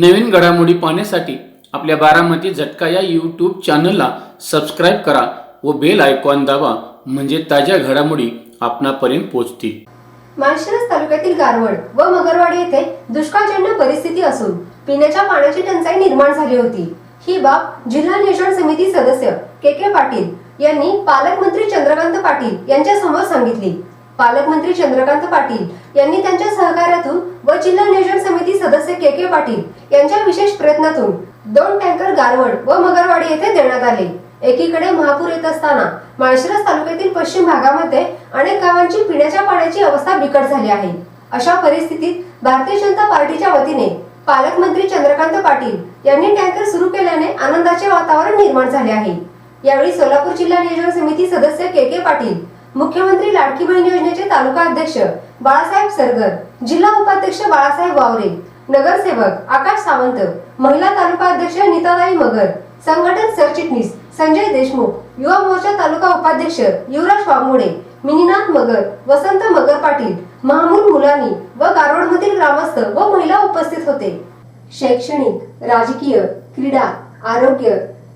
नवीन घडामोडी पाहण्यासाठी आपल्या बारामती झटका या यूट्यूब चॅनलला सबस्क्राईब करा व बेल आयकॉन दाबा म्हणजे ताज्या घडामोडी आपणापर्यंत पोहोचतील. माळशिरस तालुक्यातील गारवड व मगरवाडी येथे दुष्काळजन्य परिस्थिती असून पिण्याच्या पाण्याची टंचाई निर्माण झाली होती. ही बाब जिल्हा नियोजन समिती सदस्य के के पाटील यांनी पालकमंत्री चंद्रकांत पाटील यांच्या समोर सांगितली. पालकमंत्री चंद्रकांत पाटील यांनी त्यांच्या सहकार्यातून व जिल्हा नियोजन समिती सदस्य के के पाटील यांच्या विशेष प्रयत्नातून दोन टँकर गारवड व मगरवाडी येथे देण्यात आले. एकीकडे महापूर येत असताना माळशिरस तालुक्यातील पश्चिम भागामध्ये अनेक गावांची पिण्याच्या पाण्याची अवस्था बिकट झाली आहे. अशा परिस्थितीत भारतीय जनता पार्टीच्या वतीने पालकमंत्री चंद्रकांत पाटील यांनी टँकर सुरू केल्याने आनंदाचे वातावरण निर्माण झाले आहे. यावेळी सोलापूर जिल्हा नियोजन समिती सदस्य के के पाटील मुख्यमंत्री लाडकी बहीण योजनेचे तालुका अध्यक्ष बाळासाहेब सरगर जिल्हा उपाध्यक्ष बाळासाहेब वावरे नगरसेवक आकाश सावंत महिला तालुका अध्यक्ष नीताबाई मगर संघटन सरचिटणीस संजय देशमुख युवा मोर्चा तालुका उपाध्यक्ष युवराज वाघमोडे मिनीनाथ मगर वसंत मगर पाटील महामूल मुलानी व गारोडमधील ग्रामस्थ व महिला उपस्थित होते. शैक्षणिक राजकीय क्रीडा आरोग्य